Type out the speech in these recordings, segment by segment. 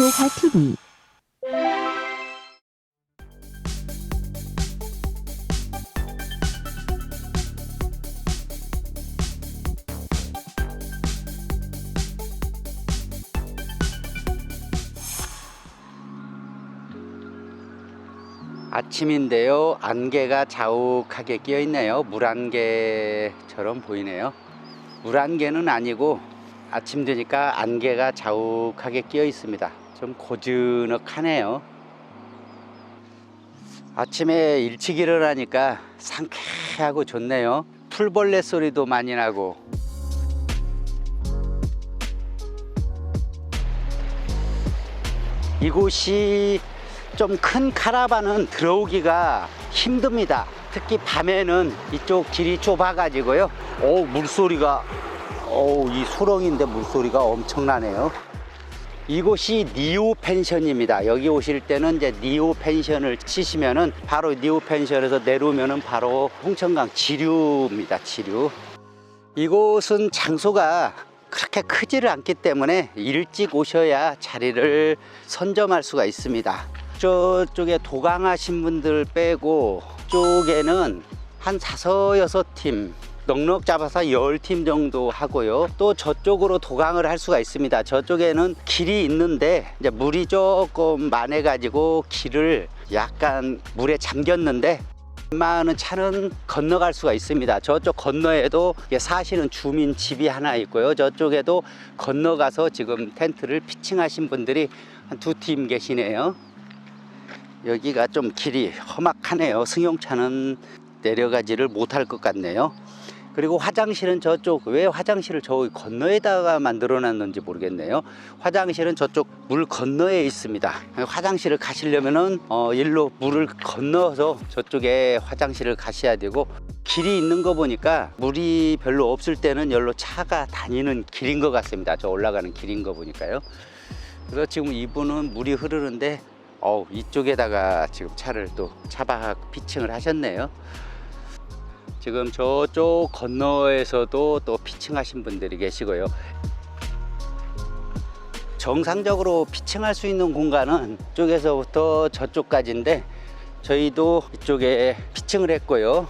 조화TV 아침인데요. 안개가 자욱하게 끼어 있네요. 물안개처럼 보이네요. 물안개는 아니고 아침 되니까 안개가 자욱하게 끼어 있습니다. 좀 고즈넉하네요. 아침에 일찍 일어나니까 상쾌하고 좋네요. 풀벌레 소리도 많이 나고 이곳이 좀 큰 카라반은 들어오기가 힘듭니다. 특히 밤에는 이쪽 길이 좁아가지고요. 오, 물소리가, 오, 이 수렁인데 물소리가 엄청나네요. 이곳이 니오 펜션입니다. 여기 오실 때는 이제 니오 펜션을 치시면은 바로 니오 펜션에서 내려오면은 바로 홍천강 지류입니다. 지류. 이곳은 장소가 그렇게 크지를 않기 때문에 일찍 오셔야 자리를 선점할 수가 있습니다. 저쪽에 도강하신 분들 빼고 쪽에는 한 다섯 여섯 팀 넉넉 잡아서 열팀 정도 하고요. 또 저쪽으로 도강을 할 수가 있습니다. 저쪽에는 길이 있는데 이제 물이 조금 많아가지고 길을 약간 물에 잠겼는데 많은 차는 건너갈 수가 있습니다. 저쪽 건너에도 사시는 주민 집이 하나 있고요. 저쪽에도 건너가서 지금 텐트를 피칭하신 분들이 한 두 팀 계시네요. 여기가 좀 길이 험악하네요. 승용차는 내려가지를 못할 것 같네요. 그리고 화장실은 저쪽 왜 화장실을 저 건너에다가 만들어 놨는지 모르겠네요. 화장실은 저쪽 물 건너에 있습니다. 화장실을 가시려면은 어, 일로 물을 건너서 저쪽에 화장실을 가셔야 되고 길이 있는 거 보니까 물이 별로 없을 때는 열로 차가 다니는 길인 것 같습니다. 저 올라가는 길인 거 보니까요. 그래서 지금 이분은 물이 흐르는데 어 이쪽에다가 지금 차를 또 차박 피칭을 하셨네요. 지금 저쪽 건너에서도 또 피칭하신 분들이 계시고요. 정상적으로 피칭할 수 있는 공간은 이쪽에서부터 저쪽까지인데 저희도 이쪽에 피칭을 했고요.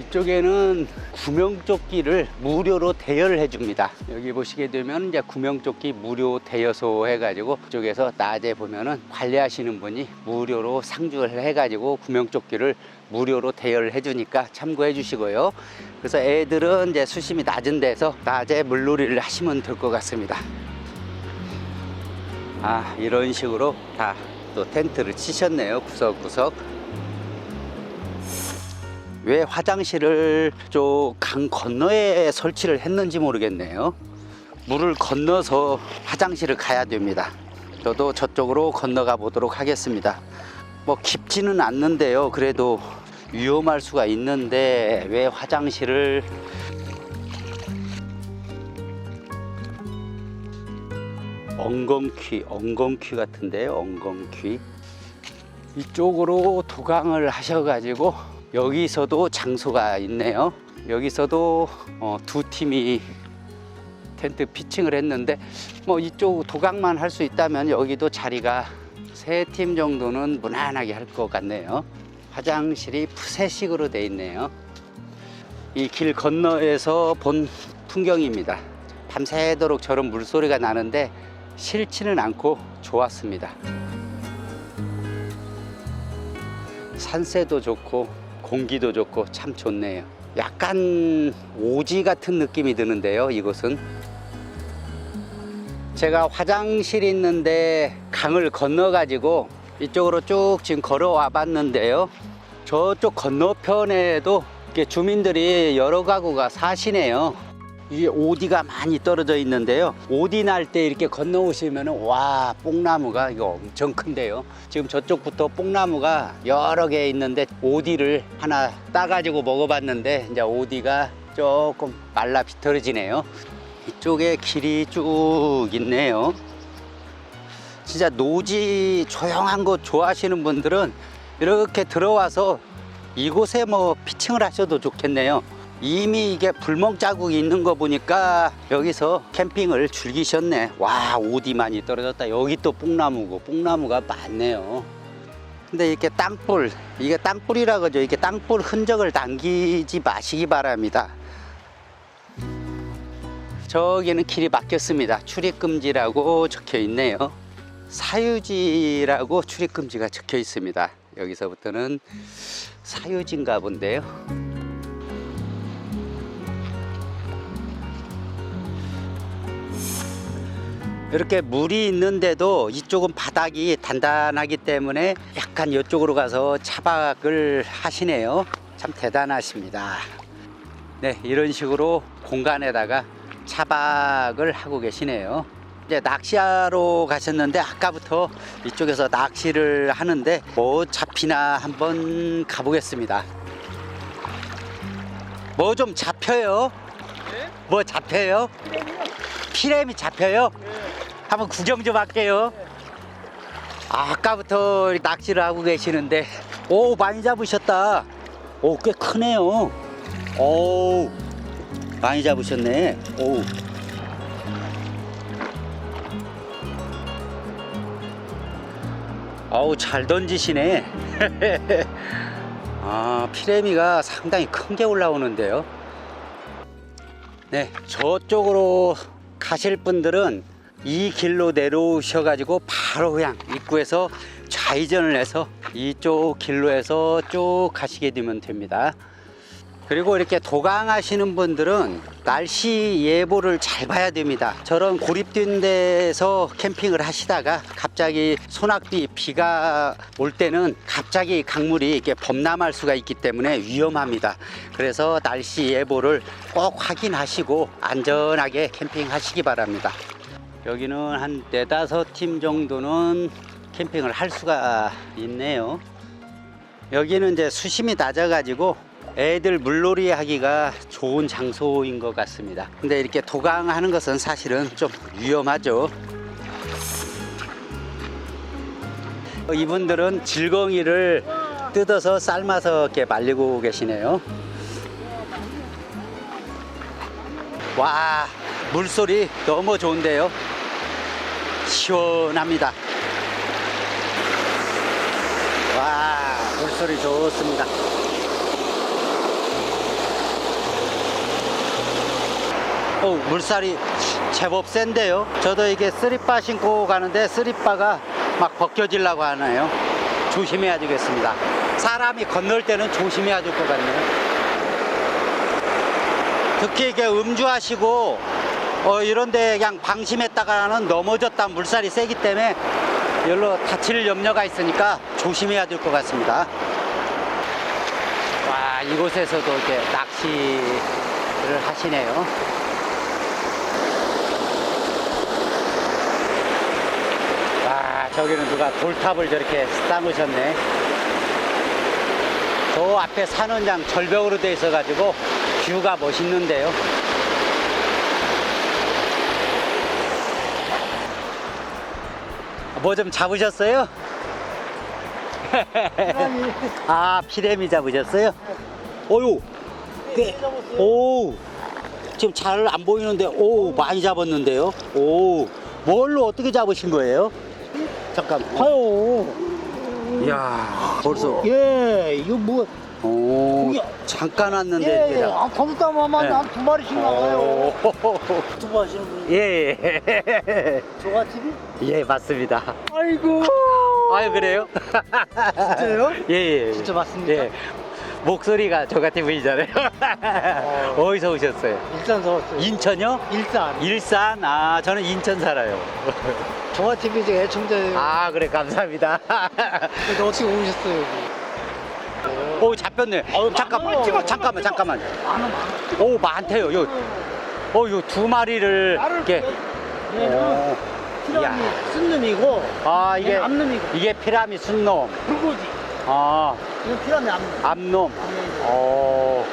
이쪽에는 구명조끼를 무료로 대여를 해줍니다. 여기 보시게 되면 이제 구명조끼 무료 대여소 해가지고 이쪽에서 낮에 보면은 관리하시는 분이 무료로 상주를 해가지고 구명조끼를 무료로 대여를 해주니까 참고해 주시고요. 그래서 애들은 이제 수심이 낮은 데서 낮에 물놀이를 하시면 될 것 같습니다. 아 이런 식으로 다 또 텐트를 치셨네요 구석구석 왜 화장실을 저 강 건너에 설치를 했는지 모르겠네요. 물을 건너서 화장실을 가야 됩니다. 저도 저쪽으로 건너가 보도록 하겠습니다. 뭐 깊지는 않는데요. 그래도 위험할 수가 있는데 왜 화장실을 엉겅퀴, 엉겅퀴 같은데요, 엉겅퀴. 이쪽으로 도강을 하셔가지고 여기서도 장소가 있네요. 여기서도 어, 두 팀이 텐트 피칭을 했는데 뭐 이쪽 도강만 할 수 있다면 여기도 자리가 세 팀 정도는 무난하게 할 것 같네요. 화장실이 푸세식으로 돼 있네요. 이 길 건너에서 본 풍경입니다. 밤새도록 저런 물소리가 나는데 싫지는 않고 좋았습니다. 산세도 좋고 공기도 좋고 참 좋네요. 약간 오지 같은 느낌이 드는데요, 이곳은. 제가 화장실 있는데 강을 건너가지고 이쪽으로 쭉 지금 걸어와 봤는데요. 저쪽 건너편에도 주민들이 여러 가구가 사시네요. 이게 오디가 많이 떨어져 있는데요. 오디 날 때 이렇게 건너오시면 와 뽕나무가 이거 엄청 큰데요. 지금 저쪽부터 뽕나무가 여러 개 있는데 오디를 하나 따가지고 먹어봤는데 이제 오디가 조금 말라 비틀어지네요. 이쪽에 길이 쭉 있네요. 진짜 노지 조용한 곳 좋아하시는 분들은 이렇게 들어와서 이곳에 뭐 피칭을 하셔도 좋겠네요. 이미 이게 불멍 자국이 있는 거 보니까 여기서 캠핑을 즐기셨네. 와, 오디 많이 떨어졌다. 여기 또 뽕나무고, 뽕나무가 많네요. 근데 이렇게 땅불, 이게 땅불이라 그러죠. 이게 땅불 흔적을 남기지 마시기 바랍니다. 저기는 길이 막혔습니다. 출입금지라고 적혀 있네요. 사유지라고 출입금지가 적혀 있습니다. 여기서부터는 사유지인가 본데요. 이렇게 물이 있는데도 이쪽은 바닥이 단단하기 때문에 약간 이쪽으로 가서 차박을 하시네요. 참 대단하십니다. 네, 이런 식으로 공간에다가 차박을 하고 계시네요. 이제 낚시하러 가셨는데 아까부터 이쪽에서 낚시를 하는데 뭐 잡히나 한번 가보겠습니다. 뭐 좀 잡혀요? 뭐 잡혀요? 피렘이 잡혀요? 한번 구경 좀 할게요. 아, 아까부터 낚시를 하고 계시는데 오 많이 잡으셨다. 오 꽤 크네요. 오 많이 잡으셨네. 오. 아우 잘 던지시네. 아 피레미가 상당히 큰 게 올라오는데요. 네, 저쪽으로 가실 분들은 이 길로 내려오셔가지고 바로 그냥 입구에서 좌회전을 해서 이쪽 길로 해서 쭉 가시게 되면 됩니다. 그리고 이렇게 도강하시는 분들은 날씨 예보를 잘 봐야 됩니다. 저런 고립된 데서 캠핑을 하시다가 갑자기 소낙비 비가 올 때는 갑자기 강물이 이렇게 범람할 수가 있기 때문에 위험합니다. 그래서 날씨 예보를 꼭 확인하시고 안전하게 캠핑하시기 바랍니다. 여기는 한 네다섯 팀 정도는 캠핑을 할 수가 있네요. 여기는 이제 수심이 낮아가지고 애들 물놀이 하기가 좋은 장소인 것 같습니다. 근데 이렇게 도강하는 것은 사실은 좀 위험하죠. 이분들은 질겅이를 뜯어서 삶아서 이렇게 말리고 계시네요. 와, 물소리 너무 좋은데요. 시원합니다. 와, 물소리 좋습니다. 어, 물살이 제법 센데요. 저도 이게 쓰리바 신고 가는데 쓰리바가 막 벗겨지려고 하네요. 조심해야 되겠습니다. 사람이 건널 때는 조심해야 될 것 같네요. 특히 이게 음주하시고 어, 이런데 그냥 방심했다가는 넘어졌다 물살이 세기 때문에 열로 다칠 염려가 있으니까 조심해야 될 것 같습니다. 와 이곳에서도 이렇게 낚시를 하시네요. 와 저기는 누가 돌탑을 저렇게 쌓으셨네. 저 앞에 그냥 절벽으로 돼 있어 가지고 뷰가 멋있는데요. 뭐 좀 잡으셨어요? 아 피레미 잡으셨어요? 어유, 꽤, 오, 지금 잘 안 보이는데, 오 많이 잡았는데요. 오, 뭘로 어떻게 잡으신 거예요? 잠깐. 아유, 이야, 벌써. 예, 이거 뭐, 오, 이게- 잠깐 왔는데 예, 이게 예, 다- 아, 거기다만 네. 한두 마리씩 나가요. 오, 유튜브 하시는 분이 예, 예. 조가TV? 예, 맞습니다. 아이고. 아유, 그래요? 진짜요? 예, 예. 진짜 맞습니까? 예. 목소리가 저 같은 분이잖아요. 어디서 오셨어요? 일산 서웠어요. 인천요? 일산. 일산? 아, 저는 인천 살아요. 조가TV 제가 애청자예요. 아, 그래, 감사합니다. 근데 어떻게 오셨어요, 여기? 오, 잡혔네. 어우, 잠깐만. 찍어, 잠깐만. 잠깐만. 많아. 오, 많대요. 요, 어, 요 두 마리를 이렇게. 얘는 오, 피라미 이야. 순놈이고, 아, 이게, 얘는 암놈이고, 이게 피라미 순놈. 불고지. 아, 이건 피라미 암놈. 암놈. 어,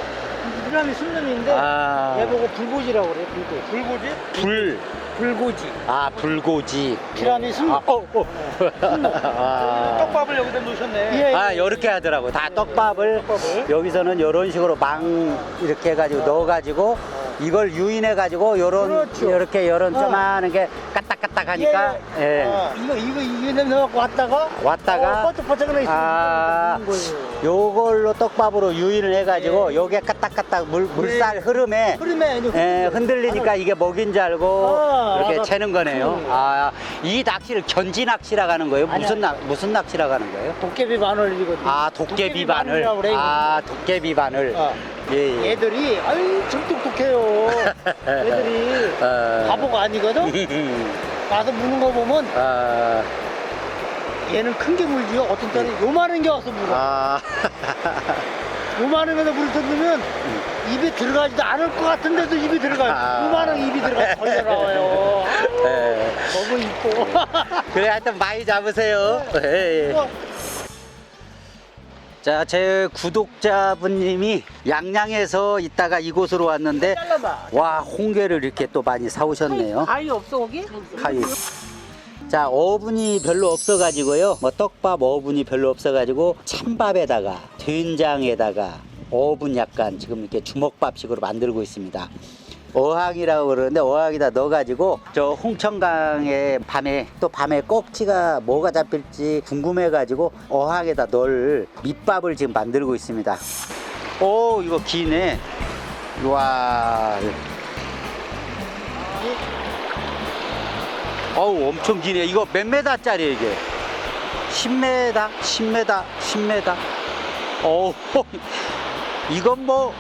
피라미 순놈인데, 아. 얘 보고 불고지라고 그래, 불고지. 불고지? 불. 불고지. 아, 불고지. 피라미 순놈. 아, 어, 어. 아. 떡밥을 여기다 놓으셨네. 예, 아, 요렇게 하더라고. 다 떡밥을 떡밥을. 여기서는 요런 식으로 망 이렇게 해가지고 넣어가지고 이걸 유인해가지고 요런 그렇죠. 요렇게 요런 어. 조만한 게 까딱까딱 하니까 예. 아, 이거 이거 이거 냄새 갖고 왔다가 왔다가 어, 번쩍번쩍 있으면 아, 먹는 거예요. 요걸로 떡밥으로 유인을 해가지고 예. 요게 까딱까딱 물, 물살 흐름에 흐름에 예, 흔들리니까 이게 먹인 줄 알고 아, 이렇게 알아. 채는 거네요. 음. 아, 이 낚시를 견지 낚시라고 하는 거예요? 아니, 무슨 낚 무슨 낚시라고 하는 거예요? 도깨비 바늘이거든요. 아, 도깨비 바늘. 바늘이라고 그래. 아, 도깨비 바늘. 어. 예, 예. 얘들이 아유 참 똑똑해요. 얘들이 어. 바보가 아니거든. 가서 무는 거 보면 아, 얘는 큰 게 물지요. 어떤 때는 요만한 게 와서 물어. 아, 요만한 게서 물을 던지면 입에 들어가지도 않을 것 같은데도 입에 들어가요. 아. 요만한 게 입에 들어가서 걸려 나와요. 예. 너무 이뻐. 그래, 하여튼 많이 잡으세요. 예, 예. 자, 제 구독자분님이 양양에서 있다가 이곳으로 왔는데. 와 홍게를 이렇게 또 많이 사오셨네요. 아이 없어 거기? 가위. 자 어분이 별로 없어가지고요. 뭐 떡밥 어분이 별로 없어가지고 찬밥에다가 된장에다가 어분 약간 지금 이렇게 주먹밥식으로 만들고 있습니다. 어항이라고 그러는데 어항에다 넣어가지고 저 홍천강에 밤에 또 밤에 꼭지가 뭐가 잡힐지 궁금해가지고 어항에다 넣을 밑밥을 지금 만들고 있습니다. 오 이거 기네. 와 어우 엄청 기네. 이거 몇 메다 짜리 이게? 10m 10m 10m 어우 이건 뭐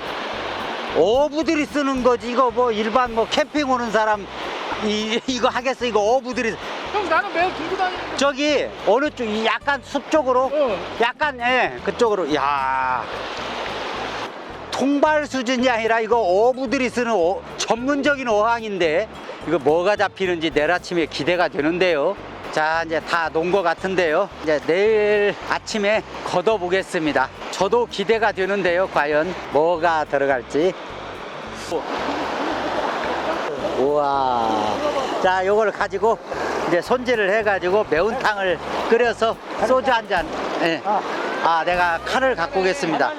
어부들이 쓰는 거지. 이거 뭐 일반 뭐 캠핑 오는 사람 이, 이거 하겠어. 이거 어부들이. 형 나는 매일 들고 다니는 저기 어느 쪽이 약간 숲 쪽으로? 어. 약간 예 그쪽으로. 야. 통발 수준이 아니라 이거 어부들이 쓰는 어- 전문적인 어항인데 이거 뭐가 잡히는지 내일 아침에 기대가 되는데요. 자 이제 다 논 것 같은데요. 이제 내일 아침에 걷어 보겠습니다. 저도 기대가 되는데요. 과연 뭐가 들어갈지. 우와. 자, 요걸 가지고 이제 손질을 해 가지고 매운탕을 끓여서 소주 한 잔. 예. 아, 내가 칼을 갖고 오겠습니다.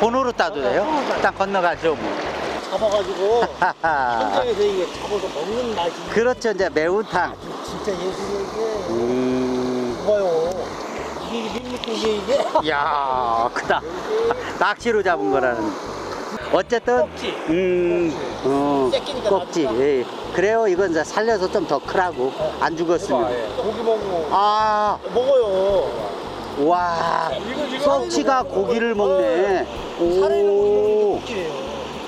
손으로 따도 돼요? 일단 건너가죠. 뭐. 잡아가지고. 현장에서 이게 잡아서 먹는 맛이 그렇죠. 이제 매운탕. 진짜 예술이야 이게. 음. 봐요. 이게 밀물고기 이게. 이야, 크다. 낚시로 잡은 거라는. 어쨌든, 꼭지. 음, 어, 새끼니까 꼭지. 놔둘까? 예. 그래요. 이건 이제 살려서 좀 더 크라고. 안 죽었으면. 고기 먹고 아, 먹어요. 와, 이거 썩치가 고기를 먹네. 살에는 오, 고기예요.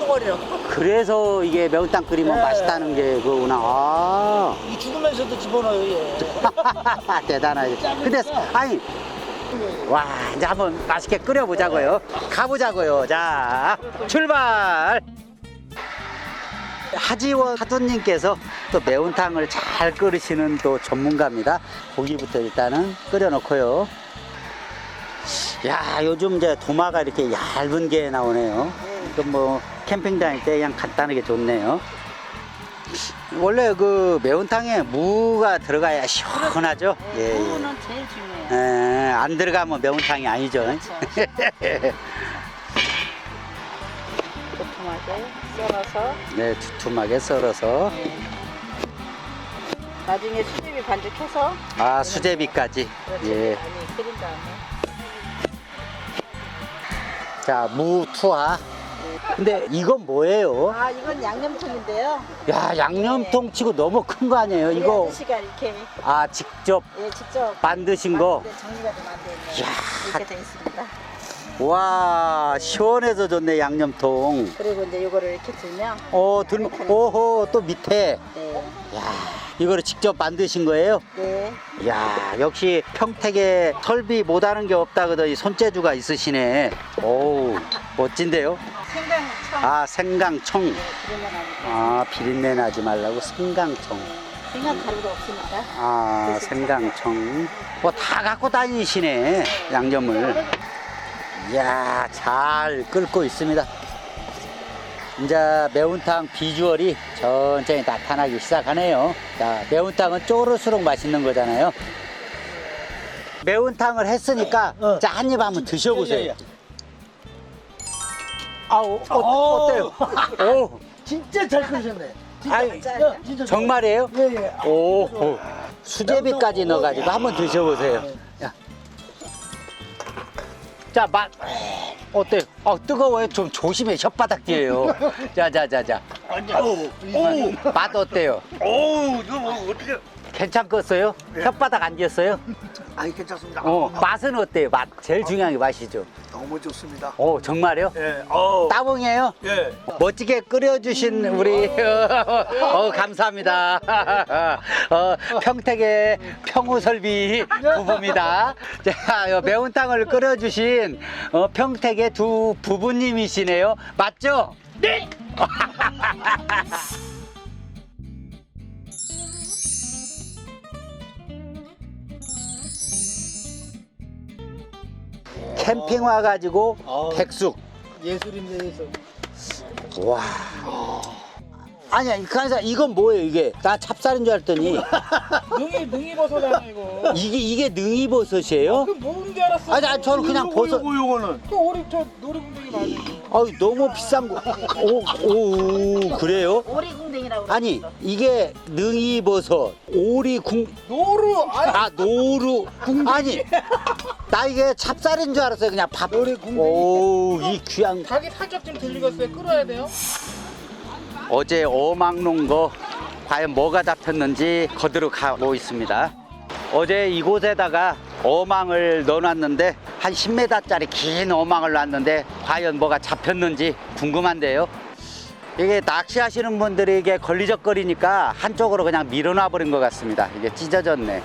덩어리요. 그래서 이게 매운탕 끓이면 네. 맛있다는 게 그거구나. 아, 이 죽으면서도 집어넣어요 얘. 대단하지. 근데, 아니, 와, 이제 한번 맛있게 끓여보자고요. 가보자고요. 자, 출발! 하지원 사돈님께서 또 매운탕을 잘 끓이시는 또 전문가입니다. 고기부터 일단은 끓여놓고요. 야, 요즘 이제 도마가 이렇게 얇은 게 나오네요. 그뭐 캠핑 다닐 때 그냥 간단하게 좋네요. 원래 그 매운탕에 무가 들어가야 시원하죠. 예, 예. 무는 제일 중요해요. 에, 안 들어가면 매운탕이 아니죠. 도톰하게 썰어서 네, 두툼하게 썰어서 나중에 수제비 반죽해서 아 수제비까지. 그렇지 예. 많이 끓인 다음에 자, 무 투하. 근데 이건 뭐예요? 아 이건 양념통인데요. 야, 양념통 치고 너무 큰 거 아니에요? 우리 이거 아저씨가 이렇게 아 직접 예, 직접 만드신 거. 만드는데 정리가 좀 안 돼 있네요. 이야. 이렇게 돼 있습니다. 와, 시원해서 좋네 양념통. 그리고 이제 이거를 이렇게 들면 어, 들, 오호, 또 밑에. 네, 야, 이거를 직접 만드신 거예요? 네, 야 역시 평택에 설비 못하는 게 없다 그더니 손재주가 있으시네. 오 멋진데요. 아 생강청. 아 비린내 나지 말라고 생강청. 생강 가루가 없으니까 아 생강청. 뭐 다 갖고 다니시네 양념을. 이야 잘 끓고 있습니다. 이제 매운탕 비주얼이 천천히 나타나기 시작하네요. 자 매운탕은 쪼르수록 맛있는 거잖아요. 매운탕을 했으니까 어. 자한 입 한번 드셔보세요. 예, 예. 아우 어, 어 때요? 오 진짜 잘 끓으셨네. 진짜. 아이, 야, 진짜 정말이에요? 예, 예. 아, 오, 오. 수제비까지 넣어가지고 한번 드셔보세요. 야. 자, 맛 어때요? 어, 뜨거워요. 좀 조심해. 혓바닥 뒤에요. 자, 자, 자, 자. 오, 오, 맛 어때요? 오, 이거 뭐 어떻게? 괜찮겠어요? 혓바닥 안 뒤었어요? 아이 괜찮습니다. 어, 맛은 어때요? 맛 제일 중요한 게 맛이죠. 너무 좋습니다. 오, 정말요? 예, 어, 따봉이에요? 예. 멋지게 끓여주신 우리 어, 감사합니다. 어, 평택의 평우설비 부부입니다. 자, 요 매운탕을 끓여주신 어, 평택의 두 부부님이시네요. 맞죠? 네. 캠핑 와가지고 아우. 백숙. 예술인데 예술. 와. 아니야, 그래서 이건 뭐예요, 이게? 나 찹쌀인 줄 알았더니 능이 능이 버섯이잖아 이거. 이게 이게 능이버섯이에요? 그 뭔지 알았어. 아니, 아니 저는 그냥 버섯. 요거 요거는. 그 오리 저 노리궁뎅이 맞아. 아유, 너무 비싼 거. 오, 오, 오, 그래요? 오리궁뎅이라고. 아니, 이게 능이버섯, 오리궁, 노루 아니 아, 노루. 아니, 나 이게 찹쌀인 줄 알았어요, 그냥 밥. 오리궁뎅이. 오, 이 귀한. 자기 살짝 좀 들리겠어요. 끓어야 돼요. 어제 어망 놓은 거 과연 뭐가 잡혔는지 거들어 가고 있습니다. 어제 이곳에다가 어망을 넣어놨는데 한 10m짜리 긴 어망을 놨는데 과연 뭐가 잡혔는지 궁금한데요. 이게 낚시하시는 분들에게 걸리적거리니까 한쪽으로 그냥 밀어놔 버린 것 같습니다. 이게 찢어졌네.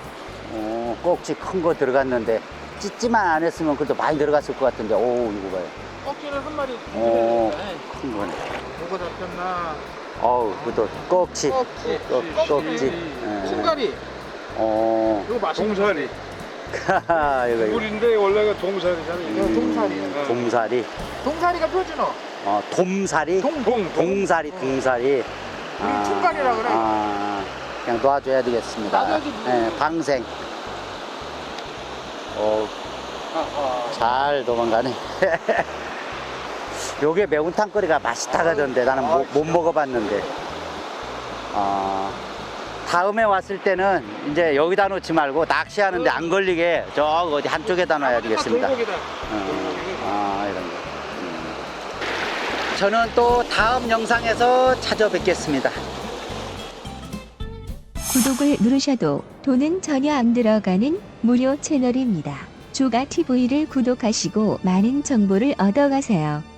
오, 꼭지 큰 거 들어갔는데 찢지만 안 했으면 그래도 많이 들어갔을 것 같은데 오 이거 봐요. 꺾기를 한 마리. 오, 네. 큰 거네. 뭐가 잡혔나? 어우, 그것도 꼭지. 꺾기. 꺽- 꺽지. 예. 콩가리. 어. 이거 맛있는 동사리. 이거, 이거. 물인데 원래가 동사리잖아요. 이거 동사리예요. 동사리. 동사리가 표준어. 어, 돔사리. 동 동, 동사리, 동사리. 우리 총각이라 그래. 아, 그냥 놔줘야 되겠습니다. 나가기 예, 방생. 어, 잘 도망가네. 요게 매운탕 거리가 맛있다가던데 나는 못, 못 먹어봤는데. 아, 다음에 왔을 때는 이제 여기다 놓지 말고 낚시하는데 안 걸리게 저 어디 한쪽에다 놔야 되겠습니다. 어, 아, 이런 거. 음. 저는 또 다음 영상에서 찾아뵙겠습니다. 구독을 누르셔도 돈은 전혀 안 들어가는 무료 채널입니다. 조가 TV를 구독하시고 많은 정보를 얻어가세요.